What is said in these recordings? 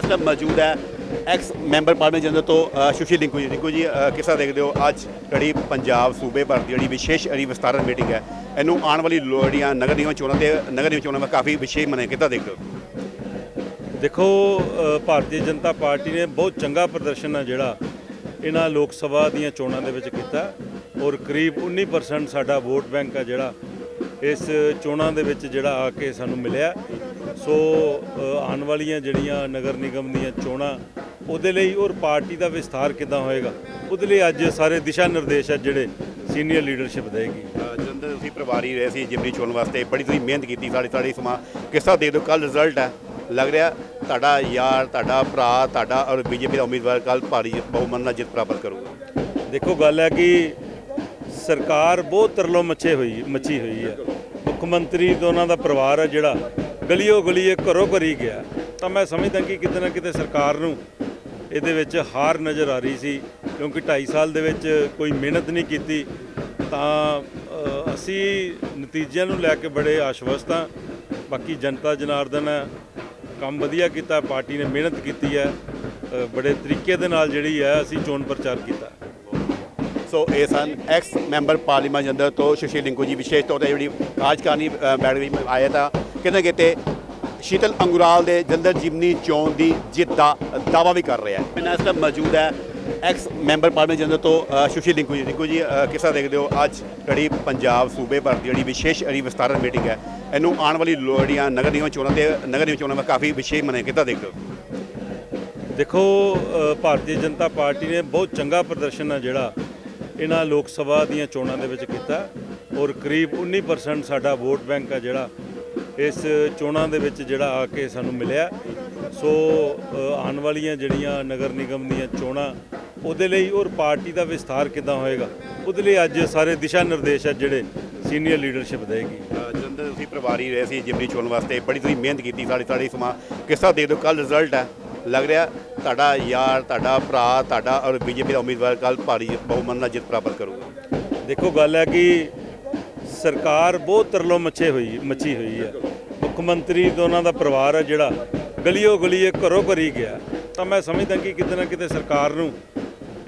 ਇਸ ਟਾਈਮ ਮੌਜੂਦ ਹੈ ਐਕਸ ਮੈਂਬਰ ਪਾਰਲੀਮੈਂਟ ਜਨਰਲ ਤੋਂ ਅ, ਸੁਸ਼ੀਲ ਰਿੰਕੂ ਜੀ। ਰਿੰਕੂ ਜੀ ਅ, ਕਿਸ ਤਰ੍ਹਾਂ ਦੇਖਦੇ ਹੋ ਅੱਜ ਜਿਹੜੀ ਪੰਜਾਬ ਸੂਬੇ ਭਰ ਦੀ ਜਿਹੜੀ ਵਿਸ਼ੇਸ਼ ਜਿਹੜੀ ਵਿਸਤਾਰਨ ਮੀਟਿੰਗ ਹੈ ਇਹਨੂੰ ਆਉਣ ਵਾਲੀ ਲੋ- ਜਿਹੜੀਆਂ ਨਗਰ ਨਿਗਮ ਚੋਣਾਂ ਤੇ ਨਗਰ ਨਿਗਮ ਚੋਣਾਂ ਵਿੱਚ ਕਾਫੀ ਵਿਸ਼ੇਸ਼ ਮਨੇ ਕਿੱਦਾਂ ਦੇਖਦੇ ਹੋ? ਦੇਖੋ ਭਾਰਤੀ ਜਨਤਾ ਪਾਰਟੀ ਨੇ ਬਹੁਤ ਚੰਗਾ ਪ੍ਰਦਰਸ਼ਨ ਆ ਜਿਹੜਾ ਇਹਨਾਂ ਲੋਕ ਸਭਾ ਦੀਆਂ ਚੋਣਾਂ ਦੇ ਵਿੱਚ ਕੀਤਾ ਔਰ ਕਰੀਬ 19% ਸਾਡਾ ਵੋਟ ਬੈਂਕ ਆ ਜਿਹੜਾ ਇਸ ਚੋਣਾਂ ਦੇ ਵਿੱਚ ਜਿਹੜਾ ਆ ਕੇ ਸਾਨੂੰ ਮਿਲਿਆ। ਸੋ ਆਉਣ ਵਾਲੀਆਂ ਜਿਹੜੀਆਂ ਨਗਰ ਨਿਗਮ ਦੀਆਂ ਚੋਣਾਂ ਉਹਦੇ ਲਈ ਔਰ ਪਾਰਟੀ ਦਾ ਵਿਸਥਾਰ ਕਿੱਦਾਂ ਹੋਏਗਾ ਉਹਦੇ ਲਈ ਅੱਜ ਸਾਰੇ ਦਿਸ਼ਾ ਨਿਰਦੇਸ਼ ਆ ਜਿਹੜੇ ਸੀਨੀਅਰ ਲੀਡਰਸ਼ਿਪ ਦੇਗੀ। ਜੰਦਰ ਤੁਸੀਂ ਪਰਿਵਾਰੀ ਰਹੇ ਸੀ ਜਿਮਨੀ ਚੋਣ ਵਾਸਤੇ ਬੜੀ ਤੁਸੀਂ ਮਿਹਨਤ ਕੀਤੀ ਸਾਡੀ ਸਾਡੀ ਸਮਾਂ ਕਿਸ ਤਰ੍ਹਾਂ ਦੇਖਦੇ ਹੋ? ਕੱਲ ਰਿਜ਼ਲਟ ਹੈ ਲੱਗ ਰਿਹਾ ਤੁਹਾਡਾ ਯਾਰ ਤੁਹਾਡਾ ਭਰਾ ਤੁਹਾਡਾ ਔਰ ਬੀਜੇਪੀ ਦਾ ਉਮੀਦਵਾਰ ਕੱਲ ਭਾਰੀ ਬਹੁਮਤ ਨਾਲ ਜਿੱਤ ਪ੍ਰਾਪਤ ਕਰੂਗਾ। ਦੇਖੋ ਗੱਲ ਹੈ ਕਿ ਸਰਕਾਰ ਬਹੁਤ ਤਰਲੋ ਮੱਛੇ ਹੋਈ ਮੱਛੀ ਹੋਈ ਹੈ। ਮੁੱਖ ਮੰਤਰੀ ਤੇ ਉਹਨਾਂ ਦਾ ਪਰਿਵਾਰ ਹੈ ਜਿਹੜਾ ਗਲੀਓ ਗਲੀਏ ਘਰੋ ਘਰੀ ਗਿਆ। ਤਾਂ ਮੈਂ ਸਮਝਦਾ ਕਿ ਕਿਤੇ ਨਾ ਕਿਤੇ ਸਰਕਾਰ ਨੂੰ ਇਹਦੇ ਵਿੱਚ ਹਾਰ ਨਜ਼ਰ ਆ ਰਹੀ ਸੀ, ਕਿਉਂਕਿ 2.5 ਸਾਲ ਦੇ ਵਿੱਚ ਕੋਈ ਮਿਹਨਤ ਨਹੀਂ ਕੀਤੀ। ਤਾਂ ਅਸੀਂ ਨਤੀਜਿਆਂ ਨੂੰ ਲੈ ਕੇ ਬੜੇ ਆਸ਼ਵਸਤ ਹਾਂ। ਬਾਕੀ ਜਨਤਾ ਜਨਾਰਦਨ ਹੈ, ਕੰਮ ਵਧੀਆ ਕੀਤਾ, ਪਾਰਟੀ ਨੇ ਮਿਹਨਤ ਕੀਤੀ ਹੈ। ਬੜੇ ਤਰੀਕੇ ਦੇ ਨਾਲ ਜਿਹੜੀ ਹੈ, ਅਸੀਂ ਚੋਣ ਪ੍ਰਚਾਰ ਕੀਤਾ। ਸੋ ਇਹ ਸਨ ਐਕਸ ਮੈਂਬਰ ਪਾਰਲੀਮੈਂਟ ਜਨਰਲ ਤੋਂ ਸੁਸ਼ੀਲ ਲਿੰਕੂ ਜੀ ਵਿਸ਼ੇਸ਼ ਤੌਰ ਤੇ ਜਿਹੜੀ ਰਾਜਕਾਰਨੀ ਅ, ਬੈਠਕ ਵਿੱਚ ਆਇਆ ਤਾਂ ਕਿਤੇ ਕਿਤੇ ਸ਼ੀਤਲ ਅੰਗੁਰਾਲ ਦੇ ਜਲੰਧਰ ਜਿਮਨੀ ਚੋਣ ਦੀ ਜਿੱਤ ਦਾ ਦਾਵਾ ਵੀ ਕਰ ਰਿਹਾ ਹੈ। ਮੈਂ ਇਸ ਟਾਈਮ ਮੌਜੂਦ ਹੈ ਐਕਸ ਮੈਂਬਰ ਪਾਰਲੀਮੈਂਟ ਜਨਰਲ ਤੋਂ ਅ, ਸੁਸ਼ੀਲ ਰਿੰਕੂ ਜੀ। ਲਿੰਕੂ ਜੀ ਅ, ਕਿਸ ਤਰ੍ਹਾਂ ਦੇਖਦੇ ਹੋ ਅੱਜ ਜਿਹੜੀ ਪੰਜਾਬ ਸੂਬੇ ਭਰ ਦੀ ਜਿਹੜੀ ਵਿਸ਼ੇਸ਼ ਜਿਹੜੀ ਵਿਸਤਾਰਨ ਮੀਟਿੰਗ ਹੈ ਇਹਨੂੰ ਆਉਣ ਵਾਲੀ ਲੋ- ਜਿਹੜੀਆਂ ਨਗਰ ਨਿਗਮ ਚੋਣਾਂ ਤੇ ਨਗਰ ਨਿਗਮ ਚੋਣਾਂ ਦਾ ਕਾਫੀ ਵਿਸ਼ੇਸ਼ ਮਨੇ ਕਿੱਦਾਂ ਦੇਖਦੇ ਹੋ? ਦੇਖੋ ਭਾਰਤੀ ਜਨਤਾ ਪਾਰਟੀ ਨੇ ਬਹੁਤ ਚੰਗਾ ਪ੍ਰਦਰਸ਼ਨ ਆ ਜਿਹੜਾ ਇਹਨਾਂ ਲੋਕ ਸਭਾ ਦੀਆਂ ਚੋਣਾਂ ਦੇ ਵਿੱਚ ਕੀਤਾ ਔਰ ਕਰੀਬ 19% ਸਾਡਾ ਵੋਟ ਬੈਂਕ ਆ ਜਿਹੜਾ ਇਸ ਚੋਣਾਂ ਦੇ ਵਿੱਚ ਜਿਹੜਾ ਆ ਕੇ ਸਾਨੂੰ ਮਿਲਿਆ। ਸੋ ਆਉਣ ਵਾਲੀਆਂ ਜਿਹੜੀਆਂ ਨਗਰ ਨਿਗਮ ਦੀਆਂ ਚੋਣਾਂ, ਉਹਦੇ ਲਈ ਔਰ ਪਾਰਟੀ ਦਾ ਵਿਸਥਾਰ ਕਿੱਦਾਂ ਹੋਏਗਾ, ਉਹਦੇ ਲਈ ਅੱਜ ਸਾਰੇ ਦਿਸ਼ਾ ਨਿਰਦੇਸ਼ ਆ ਜਿਹੜੇ ਸੀਨੀਅਰ ਲੀਡਰਸ਼ਿਪ ਦੇਗੀ। ਜਲੰਧਰ ਤੁਸੀਂ ਪਰਿਵਾਰੀ ਰਹੇ ਸੀ ਜਿਮਨੀ ਚੋਣ ਵਾਸਤੇ, ਬੜੀ ਤੁਸੀਂ ਮਿਹਨਤ ਕੀਤੀ ਸਾਡੀ ਸਾਡੀ ਸਮਾਂ ਕਿਸ ਤਰ੍ਹਾਂ ਦੇਖਦੇ ਹੋ ਕੱਲ ਰਿਜ਼ਲਟ ਹੈ ਲੱਗ ਰਿਹਾ। ਤੁਹਾਡਾ ਯਾਰ, ਤੁਹਾਡਾ ਭਰਾ, ਤੁਹਾਡਾ ਔਰ ਬੀਜੇਪੀ ਦਾ ਉਮੀਦਵਾਰ ਕੱਲ ਭਾਰੀ ਬਹੁਮਤ ਨਾਲ ਜਿੱਤ ਪ੍ਰਾਪਤ ਕਰੂਗਾ। ਦੇਖੋ, ਗੱਲ ਹੈ ਕਿ ਸਰਕਾਰ ਬਹੁਤ ਤਰਲੋ ਮੱਛੇ ਹੋਈ, ਮੱਛੀ ਹੋਈ ਹੈ। ਮੁੱਖ ਮੰਤਰੀ ਤੇ ਉਹਨਾਂ ਦਾ ਪਰਿਵਾਰ ਹੈ ਜਿਹੜਾ ਗਲੀਓ ਗਲੀਏ ਘਰੋ ਘਰੀ ਗਿਆ। ਤਾਂ ਮੈਂ ਸਮਝਦਾ ਕਿ ਕਿਤੇ ਨਾ ਕਿਤੇ ਸਰਕਾਰ ਨੂੰ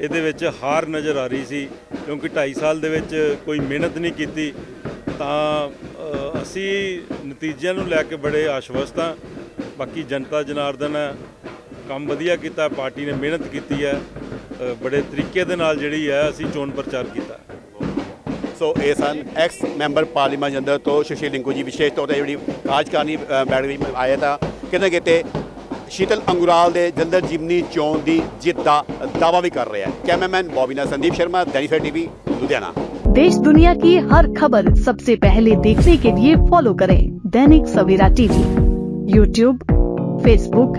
ਇਹਦੇ ਵਿੱਚ ਹਾਰ ਨਜ਼ਰ ਆ ਰਹੀ ਸੀ, ਕਿਉਂਕਿ 2.5 ਸਾਲ ਦੇ ਵਿੱਚ ਕੋਈ ਮਿਹਨਤ ਨਹੀਂ ਕੀਤੀ। ਤਾਂ ਅਸੀਂ ਨਤੀਜਿਆਂ ਨੂੰ ਲੈ ਕੇ ਬੜੇ ਆਸ਼ਵਸਤ ਹਾਂ। ਬਾਕੀ ਜਨਤਾ ਜਨਾਰਦਨ ਹੈ ਕੰਮ ਵਧੀਆ ਕੀਤਾ ਪਾਰਟੀ ਨੇ ਮਿਹਨਤ ਕੀਤੀ ਹੈ ਬੜੇ ਤਰੀਕੇ ਦੇ ਨਾਲ ਜਿਹੜੀ ਹੈ ਅਸੀਂ ਚੋਣ ਪ੍ਰਚਾਰ ਕੀਤਾ। ਸੋ ਇਹ ਸਨ ਐਕਸ ਮੈਂਬਰ ਪਾਰਲੀਮੈਂਟ ਜੰਦਰ ਤੋਂ ਸ਼ਸ਼ੀ ਲਿੰਕੂ ਜੀ ਵਿਸ਼ੇਸ਼ ਤੌਰ ਤੇ ਜਿਹੜੀ ਕਾਰਜਕਾਰਨੀ ਬੈਠਕ ਵਿੱਚ ਆਇਆ ਤਾਂ ਕਿਤੇ ਕਿਤੇ ਸ਼ੀਤਲ ਅੰਗੁਰਾਲ ਦੇ ਜੰਦਰ ਜਿਮਨੀ ਚੋਣ ਦੀ ਜਿੱਤ ਦਾ ਦਾਵਾ ਵੀ ਕਰ ਰਿਹਾ ਹੈ। ਕੈਮਰਾਮੈਨ ਬੋਬੀਨਾ ਸੰਦੀਪ शर्मा दैनिफर टीवी लुधियाना देश दुनिया की हर खबर सबसे पहले देखने के लिए फॉलो करें Dainik Savera TV YouTube Facebook